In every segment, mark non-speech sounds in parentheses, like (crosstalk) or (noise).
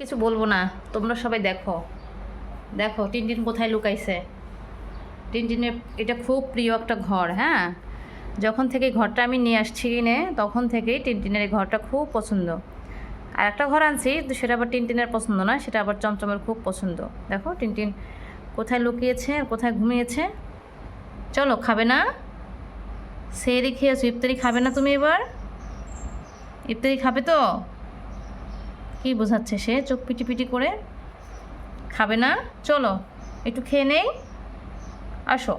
কিছু বলব না, তোমরা সবাই দেখো। দেখো, টিনটিন কোথায় লুকাইছে? টিনটিনের এটা খুব প্রিয় একটা ঘর হ্যাঁ? যখন থেকে ঘরটা আমি নিয়ে আসছি কিনে, তখন থেকেই টিনটিনের এই ঘরটা খুব পছন্দ। আর একটা ঘর আনছি তো সেটা আবার টিনটিনের পছন্দ না, সেটা আবার চমচমের খুব পছন্দ। দেখো, টিনটিন কোথায় লুকিয়েছে আর কোথায় ঘুমিয়েছে? চলো, খাবে না? সেরি খেয়েছো ইফতারি খাবে না তুমি এবার? ইফতারি খাবে তো? কি বোঝাচ্ছে সে? চোখ পিটি পিটি করে খাবে না? চলো, একটু খেয়ে নেই? আসো।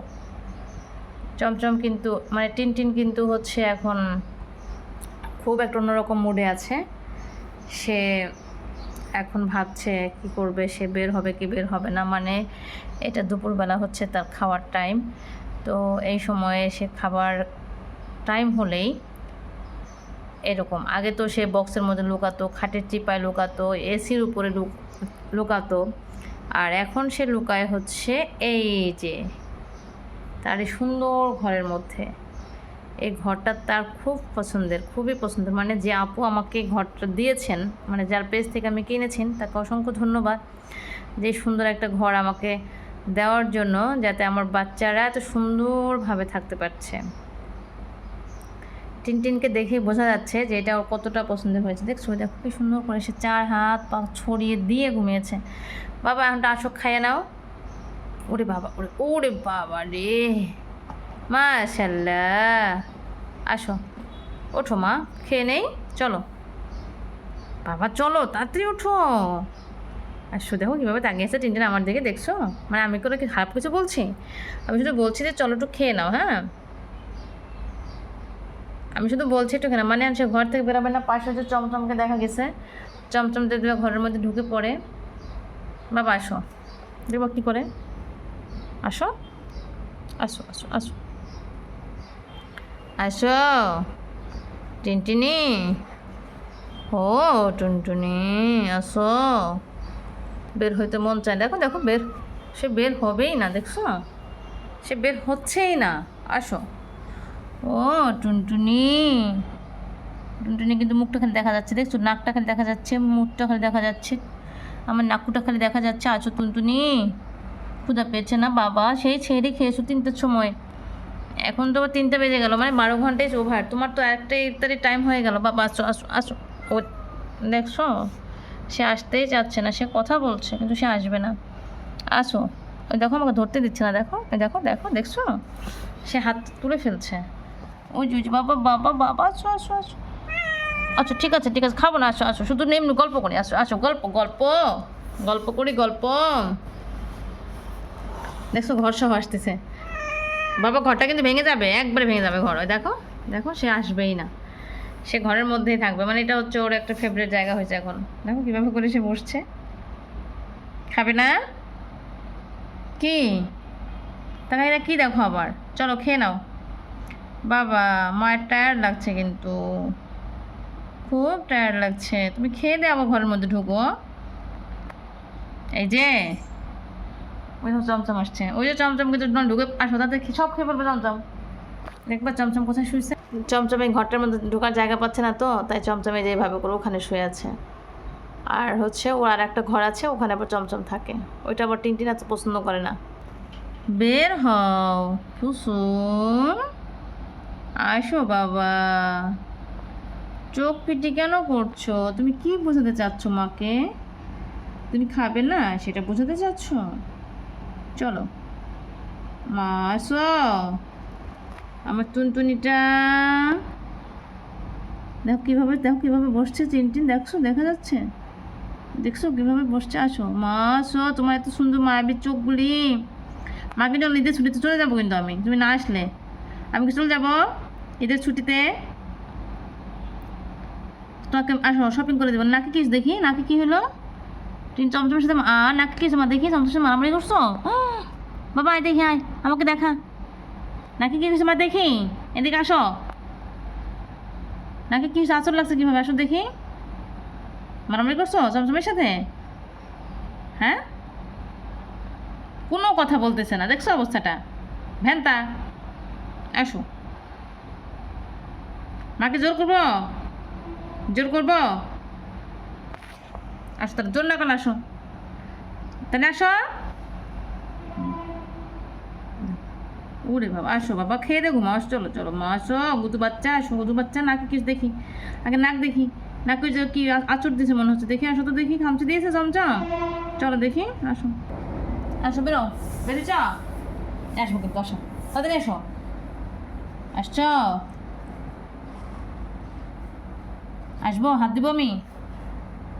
চমচম কিন্তু মানে টিনটিন কিন্তু হচ্ছে এখন খুব একটা অন্যরকম মুডে আছে। সে এখন ভাবছে কি করবে, সে বের হবে কি বের হবে না মানে এটা দুপুরবেলা হচ্ছে তার খাওয়ার টাইম তো এই সময়ে সে খাবার টাইম হলেই এরকম। আগে তো সে বক্সের মধ্যে লুকাতো, খাটের চিপায় লুকাতো এসির উপরে লুক- লুকাতো। আর এখন সে লুকায় হচ্ছে এই যে, তার এই সুন্দর ঘরের মধ্যে। এই ঘরটা তার খুব পছন্দের, খুবই পছন্দের মানে যে আপু আমাকে ঘরটা দিয়েছেন মানে যার পেজ থেকে আমি কিনেছেন, তাকে অসংখ্য ধন্যবাদ যে সুন্দর একটা ঘর আমাকে দেওয়ার জন্য, যাতে আমার বাচ্চারা এত সুন্দরভাবে থাকতে পারছে। টিনটিনকে দেখে বোঝা যাচ্ছে যে এটা ওর কতটা পছন্দের হয়েছে। দেখছ দেখো কি সুন্দর করে সে চার হাত পা ছড়িয়ে দিয়ে ঘুমিয়েছে। বাবা এখনটা আসো, খাইয়ে নাও। ওরে বাবা, ওরে ওরে বাবা রে। মাশাল্লাহ। আসো, ওঠো মা, খেয়ে নেই? চলো। বাবা, চলো, তাড়াতাড়ি ওঠো। আসো, দেখো কীভাবে তাকিয়েছে টিনটিন আমার দিকে, দেখছ? মানে আমি কোনো কি খারাপ কিছু বলছি? আমি শুধু বলছি যে চলো একটু খেয়ে নাও হ্যাঁ? আমি শুধু বলছি একটু কেন মানে সে ঘর থেকে বেরোবে না, পাশে যে চমচমকে দেখা গেছে। চমচম দেখবে ঘরের মধ্যে ঢুকে পড়ে। বাবা, আসো। দেখব কী করে। আসো। আসো আসো আসো। আসো। টিনটিনি। ও, টুনটুনি, আসো। বের হইতে মন চায় দেখো দেখো, বের। সে বের হবেই না, দেখছ? সে বের হচ্ছেই না। আসো। ও, টুনটুনি। টুনটুনি কিন্তু মুখটা খালি দেখা যাচ্ছে, দেখছ? নাকটা খালি দেখা যাচ্ছে, মুখটা খালি দেখা যাচ্ছে, আমার নাকুটা খালি দেখা যাচ্ছে। আছো টুনটুনি? ক্ষুদা পেয়েছে না বাবা? সেই ছেড়ে খেয়েছো তিনটের সময়। এখন তো আবার তিনটে বেজে গেল মানে বারো ঘন্টায় ওভার তোমার তো একটা ইফতারি টাইম হয়ে গেল। বাবা, আসো আসো আসো। ও, দেখছ? সে আসতেই চাচ্ছে না, সে কথা বলছে, কিন্তু সে আসবে না। আসো। দেখো, আমাকে ধরতে দিচ্ছে না, দেখো দেখো দেখো, দেখছ? সে হাত তুলে ফেলছে। ওই যে, বাবা বাবা বাবা আসো আসো আসো। আচ্ছা ঠিক আছে ঠিক আছে খাব না আসো আসো। শুধু এমনি গল্প করি আসো আসো গল্প গল্প গল্প করি গল্প। দেখছ ঘর সহ আসতেছে। বাবা ঘরটা কিন্তু ভেঙে যাবে একবারে ভেঙে যাবে ঘর। দেখো দেখো সে আসবেই না। সে ঘরের মধ্যেই থাকবে। মানে এটা হচ্ছে ওর একটা ফেভারিট জায়গা হয়েছে এখন। দেখো কীভাবে করে সে বসছে। খাবে না? কি? তাহলে এটা কী দেখো আবার? চলো খেয়ে নাও। বাবা মায়ের টায়ার লাগছে কিন্তু। খুব টায়ার লাগছে। তুমি খেয়ে দে আবার ঘরের মধ্যে ঢুকো। এই যে ওই চমচম আসছে। ওই যে চমচম কিন্তু ঢুকে আসো তাতে সব খেয়ে ফেলবে চমচম? দেখবা চমচম কোথায় শুয়েছে চমচম এই ঘরটার মধ্যে ঢোকার জায়গা পাচ্ছে না তো তাই চমচমে যেভাবে করে ওখানে শুয়ে আছে। আর হচ্ছে ওর আর একটা ঘর আছে ওখানে আবার চমচম থাকে। ওইটা আবার টিনটিন এত পছন্দ করে না। বের হও কুসুম আসো বাবা। চোখ পিটি কেন করছ? তুমি কি বোঝাতে চাচ্ছ মাকে? তুমি খাবে না, সেটা বোঝাতে চাচ্ছ? চলো। মা, আসো। আমার টুনটুনিটা। দেখো কীভাবে দেখো কীভাবে বসছে চিনটিন দেখছ? দেখা যাচ্ছে? দেখছ কীভাবে বসছে? আসো। মা, আসো। তোমার এত সুন্দর মায়াবীর চোখগুলি। মাকে জন্য ঈদের ছুটিতে চলে যাব কিন্তু আমি। তুমি না আসলে। আমি কি চলে যাব? ঈদের ছুটিতে তোমাকে আসো শপিং করে দেবো। নাকি কিস দেখি? নাকি কি হলো? তুমি চমচমের সাথে আ, নাকি কিস মা? দেখি, চমচমের সাথে মারামারি করছ? (gasps) বাবা আয় দেখি, আয়, আমাকে দেখা। নাকি কি হয়েছে মা? দেখি, এদিকে আসো। নাকি কি আচর লাগছে কীভাবে? আসো দেখি। মারামারি করছ চমচমের সাথে? হ্যাঁ? কোনো কথা বলতেছে না, দেখছ অবস্থাটা? ভ্যানতা, আসো। মাকে জোর করব? জোর করব? আসো তাহলে, জোর করলে আসো। তাহলে আসো। ওরে বাবা, আসো বাবা, খেয়ে দেখো মাস চলো চলো মা আসো গুদু বাচ্চা, আসো, গুদু বাচ্চা, নাকি কিছু দেখি। আগে নাক দেখি। নাক কি আ- আঁচড় দিয়েছে মনে হচ্ছে। দেখি, আসো তো দেখি, খামচি দিয়েছে চমচম চলো দেখি, আসো। আসো, বেরো, বেরিয়ে চা আসব কিন্তু আসো তাদের এসো আসছো? আসব, হাত দিব আমি?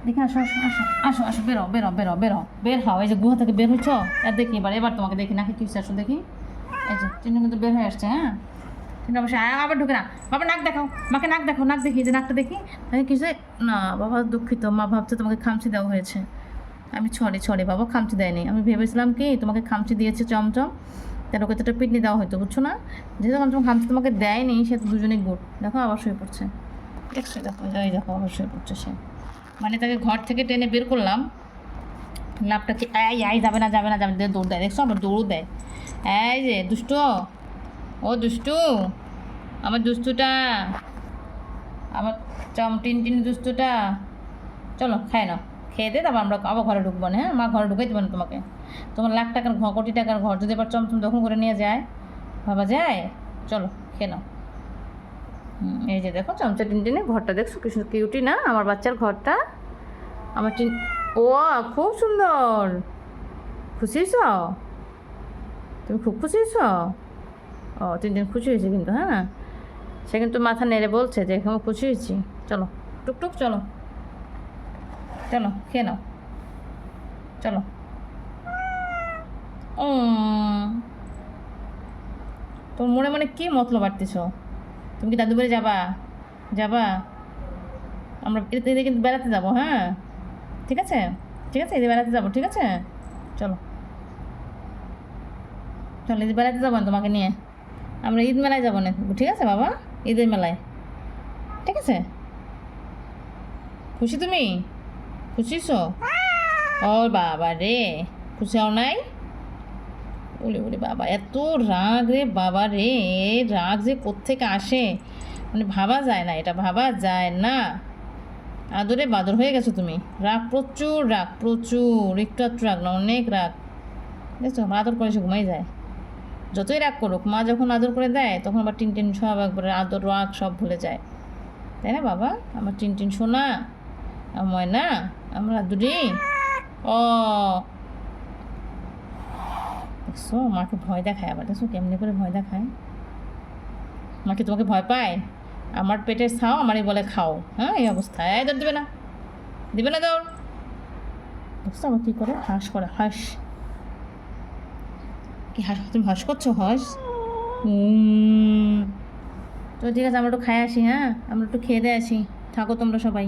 দেখে, আসো আসো আসো। আসো আসো, বেরো বেরো বেরো বেরো। বের হও, এই যে গুহা থেকে বের হচ্ছ আর দেখি, এবার এবার তোমাকে দেখি, নাকি কি আসো দেখি। এই যে চিহ্ন কিন্তু বের হয়ে আসছে হ্যাঁ? চিহ্ন অবশ্যই আবার ঢুকে না। বাবা, নাক দেখাও, মাকে নাক দেখো নাক দেখি যে নাকটা দেখি। দেখি কিছু, না, বাবা দুঃখিত, মা ভাবছে তোমাকে খামচি দেওয়া হয়েছে। আমি ছড়ে ছড়ে বাবা, খামচি দেয়নি। আমি ভেবেছিলাম কি, তোমাকে খামচি দিয়েছে চমচম। তার ওকে তো একটা পিটনি দেওয়া হয়তো বুঝছ না? যেহেতু খামচি তোমাকে দেয়নি, সে দুজনেই গুড। দেখো, আবার শুয়ে পড়ছে। দেখছ দেখো এই দেখো পড়ছে সে। মানে তাকে ঘর থেকে টেনে বের করলাম। লাভটাকে এই আই যাবে না যাবে না যাবে না। দৌড় দেয়, দেখছ? আমার দৌড় দেয়। এই যে, দুষ্টু। ও দুষ্টু। আমার দুষ্টুটা। আমার চম টিন টিন দুষ্টুটা। চলো খাই নাও। খেয়ে দে তারপর আমরা আবার ঘরে ঢুকবো না হ্যাঁ? মা ঘরে ঢুকাই দেবো না তোমাকে। তোমার লাখ টাকার ঘর কোটি টাকার ঘর যদি এবার চমচম দখল করে নিয়ে যায়, ভাবা যায়? চলো, খেয়ে নাও। এই যে দেখো চমচা টিন টিনে ঘরটা দেখছ? কি সুন্দর কিউটি না? আমার বাচ্চার ঘরটা। আমার টিন ও খুব সুন্দর। খুশি হয়েছ? তুমি খুব খুশি হয়েছ? ও তিন দিন খুশি হয়েছে কিন্তু হ্যাঁ? সে কিন্তু মাথা নেড়ে বলছে যে এখানে খুশি হয়েছি। চলো, টুকটুক, চলো। চলো, খেয়ে নাও। চলো। উম। তোর মনে মনে কি মতলব বাড়তেছ তুমি কি দাদু বাড়ি যাবা? যাবা? আমরা এদিকে বেড়াতে যাব হ্যাঁ? ঠিক আছে? ঠিক আছে এদিকে বেড়াতে যাব ঠিক আছে? চলো। চলো এদিকে বেড়াতে যাব না তোমাকে নিয়ে। আমরা ঈদ মেলায় যাব না ঠিক আছে বাবা? ঈদের মেলায়। ঠিক আছে? খুশি তুমি? খুশি তো ও বাবা রে খুশি হও নাই? ওরে ওরে বাবা, এত রাগ রে বাবা রে, রাগ যে কোত্থেকে আসে? মানে ভাবা যায় না, এটা ভাবা যায় না। আদরে বাদর হয়ে গেছো তুমি। রাগ, প্রচুর রাগ, প্রচুর, একটু একটু রাগ না, অনেক রাগ। দেখছ আদর করে সে ঘুমাই যায়। যতই রাগ করুক, মা যখন আদর করে দেয়, তখন আবার টিন টিন সব একবারে আদর, রাগ সব ভুলে যায়। তাই না বাবা? আমার টিন টিন শোনা আমার ময়না, আমার আদুরি। ও দেখছ? মাকে ভয় দেখায় আবার। দেখছ কেমনি করে ভয় দেখায়? মাকে তোমাকে ভয় পায়? আমার পেটের ছাও, আমারই বলে খাও। হ্যাঁ এই অবস্থায় এই দৌড় দেবে না। দিবে না দৌড়। দেখছ আবার কী করে? হাঁস করে, হাঁস। কি হাঁস? তুমি হাঁস করছ? হাঁস। তো ঠিক আছে, আমরা একটু খাই আসি হ্যাঁ? আমরা একটু খেয়ে দিয়ে আসি। থাকো তোমরা সবাই।